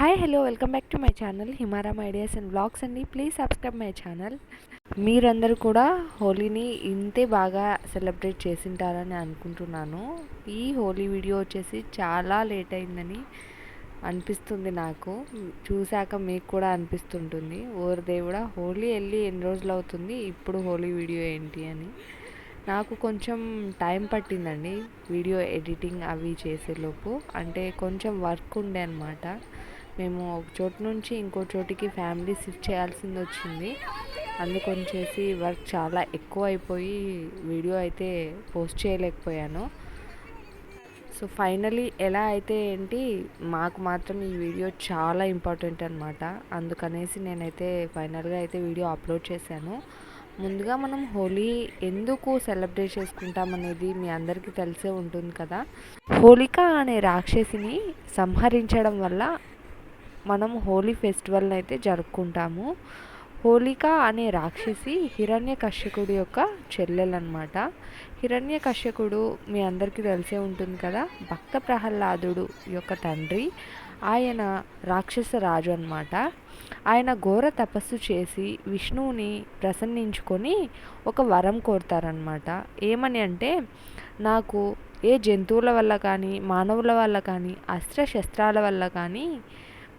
Hi hello welcome back to my channel Himaram ideas and blogs అండి. Please subscribe my channel మీరందరూ కూడా హోలీని ఇంతే బాగా సెలబ్రేట్ చేసింటారని అనుకుంటున్నాను. ఈ హోలీ వీడియో వచ్చేసి చాలా లేట్ అయిందని అనిపిస్తుంది నాకు. చూశాక మీకు కూడా అనిపిస్తుంటుంది. ఓర్ దేవుడా హోలీ వెళ్ళి ఎన్ని రోజులు అవుతుంది? ఇప్పుడు హోలీ వీడియో ఏంటి అని. నాకు కొంచెం టైం పట్టిందండి వీడియో ఎడిటింగ్ అవి చేసేలోపు. అంటే కొంచెం వర్క్ ఉండే అనమాట మేము ఒక చోటు నుంచి ఇంకో చోటికి ఫ్యామిలీ షిఫ్ట్ చేయాల్సింది వచ్చింది. అందుకొంచేసి వర్క్ చాలా ఎక్కువ అయిపోయి వీడియో అయితే పోస్ట్ చేయలేకపోయాను. సో ఫైనలీ ఎలా అయితే ఏంటి మాకు మాత్రం ఈ వీడియో చాలా ఇంపార్టెంట్ అనమాట అందుకనేసి నేనైతే ఫైనల్గా అయితే వీడియో అప్లోడ్ చేశాను. ముందుగా మనం హోలీ ఎందుకు సెలబ్రేట్ చేసుకుంటాం అనేది మీ అందరికీ తెలిసే ఉంటుంది కదా. హోలిక అనే రాక్షసిని సంహరించడం వల్ల మనం హోలీ ఫెస్టివల్ని అయితే జరుపుకుంటాము. హోలిక అనే రాక్షసి హిరణ్య కశ్యకుడు యొక్క చెల్లెలన్నమాట. హిరణ్య కశ్యకుడు మీ అందరికీ తెలిసే ఉంటుంది కదా భక్త ప్రహ్లాదుడు యొక్క తండ్రి ఆయన రాక్షస రాజు అనమాట ఆయన ఘోర తపస్సు చేసి విష్ణువుని ప్రసన్నించుకొని ఒక వరం కోరుతారనమాట ఏమని అంటే నాకు ఏ జంతువుల వల్ల కానీ మానవుల వల్ల కానీ అస్త్ర శస్త్రాల వల్ల కానీ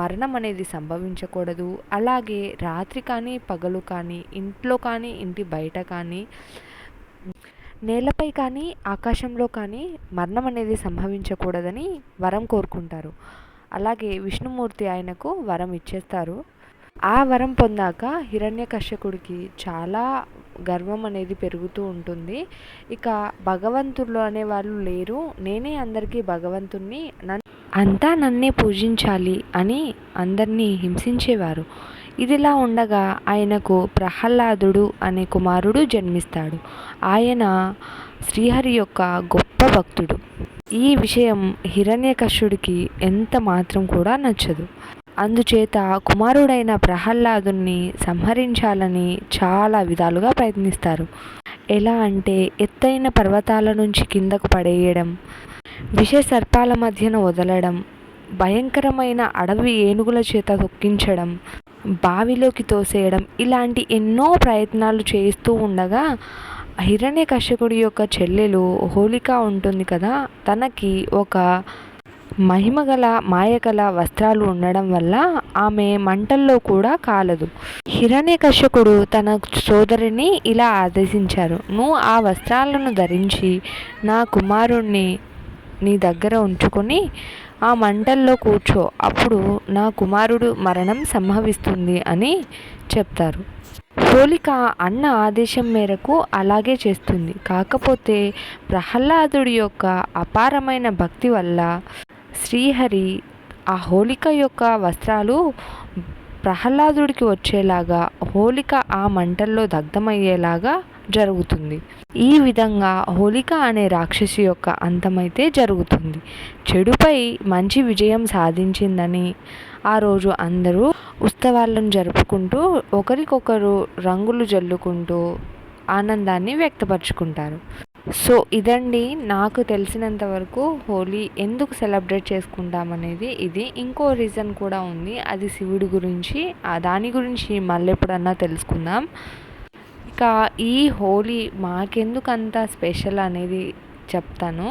మరణం అనేది సంభవించకూడదు. అలాగే రాత్రి కానీ పగలు కానీ ఇంట్లో కానీ ఇంటి బయట కానీ నేలపై కానీ ఆకాశంలో కానీ మరణం అనేది సంభవించకూడదని వరం కోరుకుంటారు. అలాగే విష్ణుమూర్తి ఆయనకు వరం ఇచ్చేస్తారు. ఆ వరం పొందాక హిరణ్యకశ్యకుడికి చాలా గర్వం అనేది పెరుగుతూ ఉంటుంది. ఇక భగవంతులు అనేవాళ్ళు లేరు. నేనే అందరికీ భగవంతుణ్ణి అంతా నన్నే పూజించాలి అని అందరినీ హింసించేవారు. ఇదిలా ఉండగా ఆయనకు ప్రహ్లాదుడు అనే కుమారుడు జన్మిస్తాడు. ఆయన శ్రీహరి యొక్క గొప్ప భక్తుడు. ఈ విషయం హిరణ్యకశుడికి ఎంత మాత్రం కూడా నచ్చదు. అందుచేత కుమారుడైన ప్రహ్లాదుని సంహరించాలని చాలా విధాలుగా ప్రయత్నిస్తారు. ఎలా అంటే ఎత్తైన పర్వతాల నుంచి కిందకు పడేయడం విష సర్పాల మధ్యన వదలడం భయంకరమైన అడవి ఏనుగుల చేత తొక్కించడం బావిలోకి తోసేయడం ఇలాంటి ఎన్నో ప్రయత్నాలు చేస్తూ ఉండగా హిరణ్య కశ్యకుడి యొక్క చెల్లెలు హోలిక ఉంటుంది కదా తనకి ఒక మహిమగల మాయగల వస్త్రాలు ఉండడం వల్ల ఆమె మంటల్లో కూడా కాలదు. హిరణ్యకశ్యకుడు తన సోదరిని ఇలా ఆదేశించారు నువ్వు ఆ వస్త్రాలను ధరించి నా కుమారుణ్ణి నీ దగ్గర ఉంచుకొని ఆ మంటల్లో కూర్చో అప్పుడు నా కుమారుడు మరణం సంభవిస్తుంది అని చెప్తారు. హోలిక అన్న ఆదేశం మేరకు అలాగే చేస్తుంది. కాకపోతే ప్రహ్లాదుడి యొక్క అపారమైన భక్తి వల్ల శ్రీహరి ఆ హోలిక యొక్క వస్త్రాలు ప్రహ్లాదుడికి వచ్చేలాగా హోలిక ఆ మంటల్లో దగ్ధమయ్యేలాగా జరుగుతుంది. ఈ విధంగా హోలిక అనే రాక్షసి యొక్క అంతమైతే జరుగుతుంది. చెడుపై మంచి విజయం సాధించిందని ఆ రోజు అందరూ ఉత్సవాలను జరుపుకుంటూ ఒకరికొకరు రంగులు జల్లుకుంటూ ఆనందాన్ని వ్యక్తపరుచుకుంటారు. సో ఇదండి నాకు తెలిసినంత వరకు హోలీ ఎందుకు సెలబ్రేట్ చేసుకుంటామనేది. ఇది ఇంకో రీజన్ కూడా ఉంది. అది శివుడి గురించి. దాని గురించి మళ్ళీ ఎప్పుడన్నా తెలుసుకుందాం. ఇక ఈ హోలీ మాకెందుకు అంత స్పెషల్ అనేది చెప్తాను.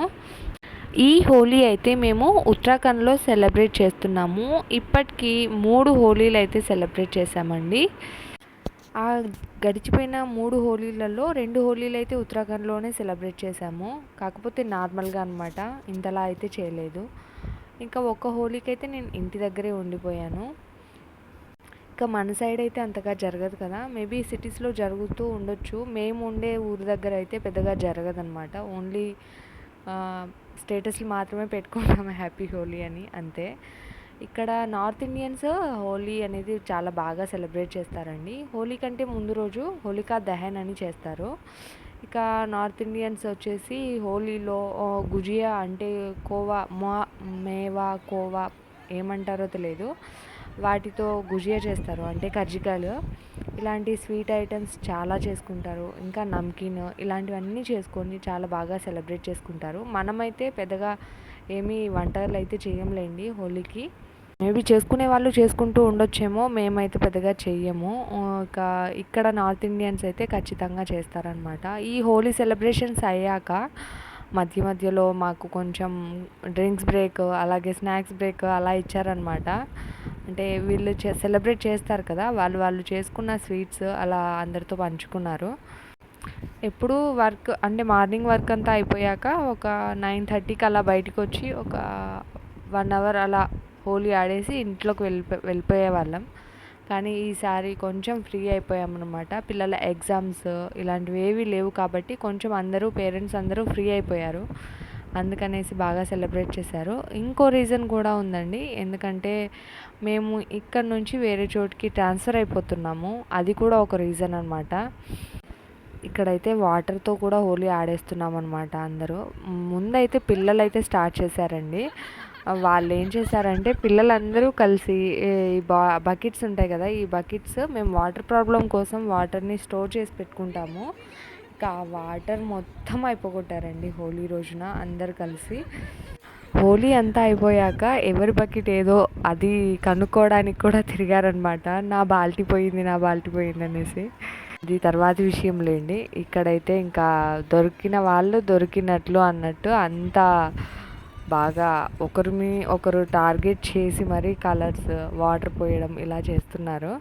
ఈ హోలీ అయితే మేము ఉత్తరాఖండ్లో సెలబ్రేట్ చేస్తున్నాము. ఇప్పటికీ మూడు హోలీలు అయితే సెలబ్రేట్ చేసామండి ఆ గడిచిపోయిన మూడు హోలీలలో రెండు హోలీలు అయితే ఉత్తరాఖండ్లోనే సెలబ్రేట్ చేసాము కాకపోతే నార్మల్గా అనమాట ఇంతలా అయితే చేయలేదు. ఇంకా ఒక్క హోలీకి అయితే నేను ఇంటి దగ్గరే ఉండిపోయాను. ఇంకా మన సైడ్ అయితే అంతగా జరగదు కదా. మేబీ సిటీస్లో జరుగుతూ ఉండొచ్చు. మేము ఉండే ఊరి దగ్గర అయితే పెద్దగా జరగదనమాట ఓన్లీ స్టేటస్లు మాత్రమే పెట్టుకుంటాము హ్యాపీ హోలీ అని అంతే. ఇక్కడ నార్త్ ఇండియన్స్ హోలీ అనేది చాలా బాగా సెలబ్రేట్ చేస్తారండి. హోలీ కంటే ముందు రోజు హోలికా దహన్ అని చేస్తారు. ఇక నార్త్ ఇండియన్స్ వచ్చేసి హోలీలో గుజియా అంటే కోవా మా మేవా కోవా ఏమంటారో తెలియదు. వాటితో గుజియా చేస్తారు అంటే కజ్జికాయలు ఇలాంటి స్వీట్ ఐటమ్స్ చాలా చేసుకుంటారు. ఇంకా నమ్కీన్ ఇలాంటివన్నీ చేసుకొని చాలా బాగా సెలబ్రేట్ చేసుకుంటారు. మనమైతే పెద్దగా ఏమీ వంటలు అయితే చేయంలేండి హోలీకి. మేబీ చేసుకునే వాళ్ళు చేసుకుంటూ ఉండొచ్చేమో మేమైతే పెద్దగా చెయ్యము. ఇక ఇక్కడ నార్త్ ఇండియన్స్ అయితే ఖచ్చితంగా చేస్తారనమాట ఈ హోలీ సెలబ్రేషన్స్ అయ్యాక మధ్య మధ్యలో మాకు కొంచెం డ్రింక్స్ బ్రేక్ అలాగే స్నాక్స్ బ్రేక్ అలా ఇచ్చారనమాట అంటే వీళ్ళు చే సెలబ్రేట్ చేస్తారు కదా వాళ్ళు వాళ్ళు చేసుకున్న స్వీట్స్ అలా అందరితో పంచుకున్నారు. ఎప్పుడు వర్క్ అంటే మార్నింగ్ వర్క్ అంతా అయిపోయాక ఒక నైన్ థర్టీకి అలా బయటకు వచ్చి ఒక వన్ అవర్ అలా హోలీ ఆడేసి ఇంట్లోకి వెళ్ళిపో వెళ్ళిపోయే వాళ్ళం కానీ ఈసారి కొంచెం ఫ్రీ అయిపోయామన్నమాట. పిల్లల ఎగ్జామ్స్ ఇలాంటివి ఏవి లేవు కాబట్టి కొంచెం అందరూ పేరెంట్స్ అందరూ ఫ్రీ అయిపోయారు. అందుకనేసి బాగా సెలబ్రేట్ చేశారు. ఇంకో రీజన్ కూడా ఉందండి. ఎందుకంటే మేము ఇక్కడ నుంచి వేరే చోటుకి ట్రాన్స్ఫర్ అయిపోతున్నాము. అది కూడా ఒక రీజన్ అనమాట ఇక్కడైతే వాటర్తో కూడా హోలీ ఆడేస్తున్నాం అనమాట అందరూ. ముందైతే పిల్లలు అయితే స్టార్ట్ చేశారండి వాళ్ళు ఏం చేశారంటే పిల్లలందరూ కలిసి ఈ బా బకెట్స్ ఉంటాయి కదా ఈ బకెట్స్ మేము వాటర్ ప్రాబ్లం కోసం వాటర్ని స్టోర్ చేసి పెట్టుకుంటాము. ఇంకా ఆ వాటర్ మొత్తం అయిపోగొట్టారండి హోలీ రోజున అందరు కలిసి. హోలీ అంతా అయిపోయాక ఎవరి బకెట్ ఏదో అది కనుక్కోవడానికి కూడా తిరిగారనమాట నా బాల్టీ పోయింది నా బాల్టీ పోయింది అనేసి ఇది తర్వాత విషయం లేండి ఇక్కడైతే ఇంకా దొరికిన వాళ్ళు దొరికినట్లు అన్నట్టు అంత బాగా ఒకరిని ఒకరు టార్గెట్ చేసి మరీ కలర్స్ వాటర్ పోయడం ఇలా చేస్తున్నారు.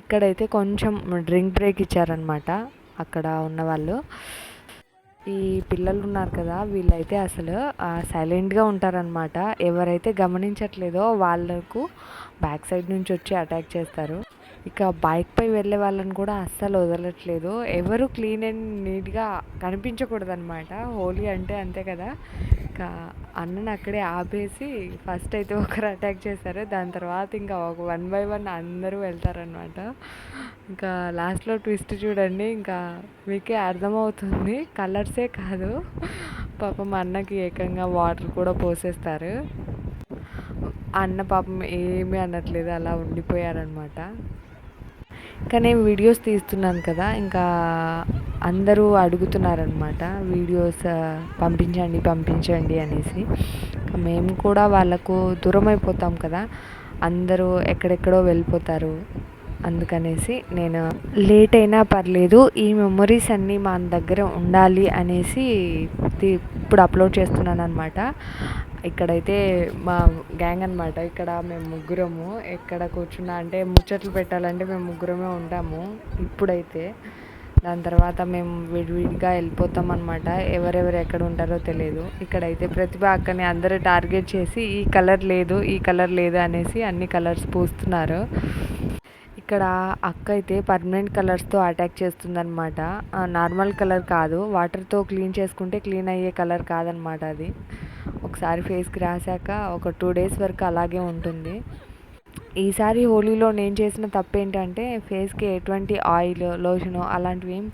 ఇక్కడైతే కొంచెం డ్రింక్ బ్రేక్ ఇచ్చారనమాట అక్కడ ఉన్న వాళ్ళు. ఈ పిల్లలు ఉన్నారు కదా వీళ్ళైతే అసలు సైలెంట్గా ఉంటారనమాట ఎవరైతే గమనించట్లేదో వాళ్ళకు బ్యాక్ సైడ్ నుంచి వచ్చి అటాక్ చేస్తారు. ఇక బైక్పై వెళ్ళే వాళ్ళని కూడా అస్సలు వదలట్లేదు. ఎవరు క్లీన్ అండ్ నీట్గా కనిపించకూడదు అనమాట హోలీ అంటే అంతే కదా. ఇక అన్నను అక్కడే ఆపేసి ఫస్ట్ అయితే ఒకరు అటాక్ చేశారు. దాని తర్వాత ఇంకా ఒక వన్ బై వన్ అందరూ వెళ్తారనమాట ఇంకా లాస్ట్లో ట్విస్ట్ చూడండి. ఇంకా మీకే అర్థమవుతుంది. కలర్సే కాదు. పాపం అన్నకి ఏకంగా వాటర్ కూడా పోసేస్తారు. అన్న పాపం ఏమీ అనట్లేదు. అలా ఉండిపోయారనమాట కానీ నేను వీడియోస్ తీస్తున్నాను కదా ఇంకా అందరూ అడుగుతున్నారనమాట వీడియోస్ పంపించండి పంపించండి అనేసి. మేము కూడా వాళ్ళకు దూరం అయిపోతాం కదా అందరూ ఎక్కడెక్కడో వెళ్ళిపోతారు అందుకనేసి నేను లేట్ అయినా పర్లేదు ఈ మెమొరీస్ అన్నీ మా దగ్గర ఉండాలి అనేసి ఇప్పుడు అప్లోడ్ చేస్తున్నాను అనమాట ఇక్కడైతే మా గ్యాంగ్ అనమాట ఇక్కడ మేము ముగ్గురము. ఎక్కడ కూర్చున్నా అంటే ముచ్చట్లు పెట్టాలంటే మేము ముగ్గురమే ఉంటాము ఇప్పుడైతే. దాని తర్వాత మేము విడివిడిగా వెళ్ళిపోతాం అనమాట ఎవరెవరు ఎక్కడ ఉంటారో తెలియదు. ఇక్కడైతే ప్రతిభ అక్కని అందరూ టార్గెట్ చేసి ఈ కలర్ లేదు ఈ కలర్ లేదు అనేసి అన్ని కలర్స్ పూస్తున్నారు. ఇక్కడ అక్క అయితే పర్మనెంట్ కలర్స్తో అటాక్ చేస్తుందనమాట నార్మల్ కలర్ కాదు. వాటర్తో క్లీన్ చేసుకుంటే క్లీన్ అయ్యే కలర్ కాదనమాట అది. ఒకసారి ఫేస్కి రాశాక ఒక టూ డేస్ వరకు అలాగే ఉంటుంది. ఈసారి హోలీలో నేను చేసిన తప్పు ఏంటంటే ఫేస్కి ఎటువంటి ఆయిల్ లోషన్ అలాంటివి ఏం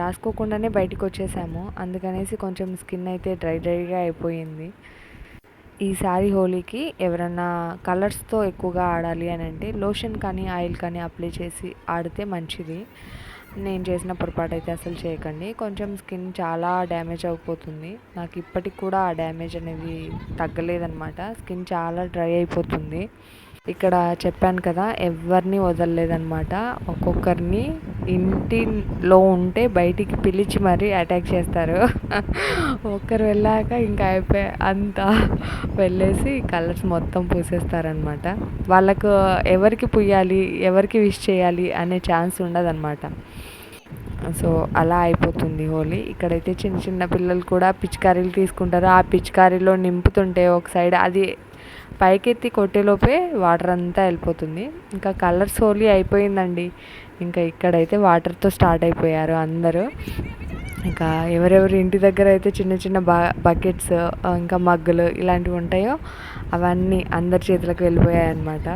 రాసుకోకుండానే బయటకు వచ్చేసాము. అందుకనేసి కొంచెం స్కిన్ అయితే డ్రై డ్రైగా అయిపోయింది. ఈసారి హోలీకి ఎవరన్నా కలర్స్తో ఎక్కువగా ఆడాలి అని అంటే లోషన్ కానీ ఆయిల్ కానీ అప్లై చేసి ఆడితే మంచిది. నేను చేసిన పొరపాటు అయితే అసలు చేయకండి. కొంచెం స్కిన్ చాలా డ్యామేజ్ అయిపోతుంది. నాకు ఇప్పటికి కూడా ఆ డ్యామేజ్ అనేది తగ్గలేదన్నమాట. స్కిన్ చాలా డ్రై అయిపోతుంది. ఇక్కడ చెప్పాను కదా ఎవరిని వదలలేదనమాట ఒక్కొక్కరిని ఇంటిలో ఉంటే బయటికి పిలిచి మరీ అటాక్ చేస్తారు. ఒక్కరు వెళ్ళాక ఇంకా అయిపోయి అంతా వెళ్ళేసి కలర్స్ మొత్తం పూసేస్తారనమాట వాళ్ళకు ఎవరికి పుయ్యాలి ఎవరికి విష్ చేయాలి అనే ఛాన్స్ ఉండదన్నమాట. సో అలా అయిపోతుంది హోలీ. ఇక్కడైతే చిన్న చిన్న పిల్లలు కూడా పిచికారీలు తీసుకుంటారు. ఆ పిచికారీలో నింపుతుంటే ఒక సైడ్ అది పైకెత్తి కొట్టేలోపే వాటర్ అంతా వెళ్ళిపోతుంది. ఇంకా కలర్స్ హోలీ అయిపోయిందండి. ఇంకా ఇక్కడైతే వాటర్తో స్టార్ట్ అయిపోయారు అందరూ. ఇంకా ఎవరెవరి ఇంటి దగ్గర అయితే చిన్న చిన్న బ బకెట్స్ ఇంకా మగ్గులు ఇలాంటివి ఉంటాయో అవన్నీ అందరి చేతులకు వెళ్ళిపోయాయి అన్నమాట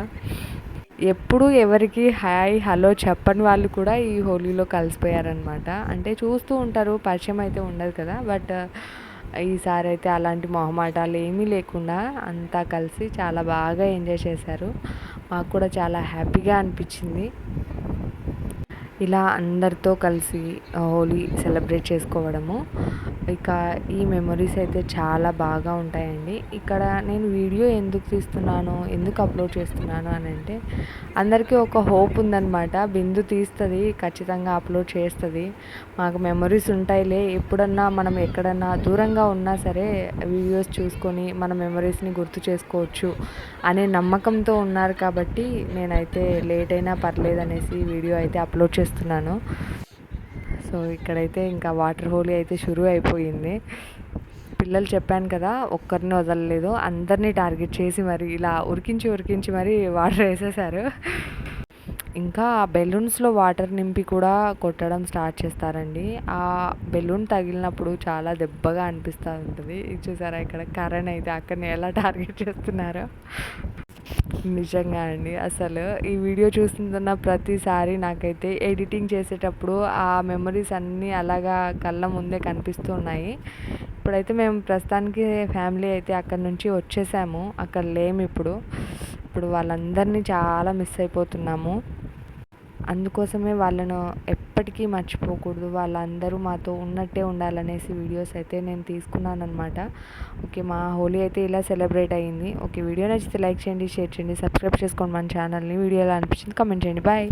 ఎప్పుడు ఎవరికి హాయ్ హలో చెప్పని వాళ్ళు కూడా ఈ హోలీలో కలిసిపోయారనమాట అంటే చూస్తూ ఉంటారు పరిచయం అయితే ఉండదు కదా. బట్ ఈసారి అయితే అలాంటి మొహమాటాలు ఏమీ లేకుండా అంతా కలిసి చాలా బాగా ఎంజాయ్ చేశారు. మాకు కూడా చాలా హ్యాపీగా అనిపించింది. ఇలా అందరితో కలిసి హోలీ సెలబ్రేట్ చేసుకోవడము. ఇక ఈ మెమొరీస్ అయితే చాలా బాగా ఉంటాయండి. ఇక్కడ నేను వీడియో ఎందుకు తీస్తున్నాను ఎందుకు అప్లోడ్ చేస్తున్నాను అని అంటే అందరికీ ఒక హోప్ ఉందన్నమాట. బిందు తీస్తుంది ఖచ్చితంగా అప్లోడ్ చేస్తుంది. మాకు మెమొరీస్ ఉంటాయిలే. ఎప్పుడన్నా మనం ఎక్కడన్నా దూరంగా ఉన్నా సరే వీడియోస్ చూసుకొని మన మెమొరీస్ని గుర్తు చేసుకోవచ్చు అనే నమ్మకంతో ఉన్నారు కాబట్టి నేనైతే లేట్ అయినా పర్లేదు అనేసి వీడియో అయితే అప్లోడ్ చేస్తున్నాను. సో ఇక్కడైతే ఇంకా వాటర్ హోలీ అయితే షురూ అయిపోయింది. పిల్లలు చెప్పాను కదా ఒక్కరిని వదలలేదు. అందరినీ టార్గెట్ చేసి మరి ఇలా ఉరికించి ఉరికించి మరి వాటర్ వేసేసారు ఇంకా బెలూన్స్లో వాటర్ నింపి కూడా కొట్టడం స్టార్ట్ చేస్తారండి. ఆ బెలూన్ తగిలినప్పుడు చాలా దెబ్బగా అనిపిస్తూ ఉంటుంది. చూసారా ఇక్కడ కరణ్ అయితే అక్కడిని ఎలా టార్గెట్ చేస్తున్నారో. నిజంగా అండి అసలు ఈ వీడియో చూస్తున్న ప్రతిసారి నాకైతే ఎడిటింగ్ చేసేటప్పుడు ఆ మెమరీస్ అన్నీ అలాగా కళ్ళ ముందే కనిపిస్తున్నాయి ఇప్పుడైతే మేము ప్రస్తుతానికి ఫ్యామిలీ అయితే అక్కడ నుంచి వచ్చేసాము. అక్కడ లేము ఇప్పుడు. ఇప్పుడు వాళ్ళందరినీ చాలా మిస్ అయిపోతున్నాము. అందుకోసమే వాళ్ళను ఎప్పటికీ మర్చిపోకూడదు. వాళ్ళందరూ మాతో ఉన్నట్టే ఉండాలనేసి వీడియోస్ అయితే నేను తీసుకున్నాను అనమాట ఓకే మా హోలీ అయితే ఇలా సెలబ్రేట్ అయ్యింది ఓకే వీడియో నచ్చితే లైక్ చేయండి షేర్ చేయండి సబ్స్క్రైబ్ చేసుకోండి మన ఛానల్ని. వీడియో ఎలా అనిపించింది కమెంట్ చేయండి. బాయ్.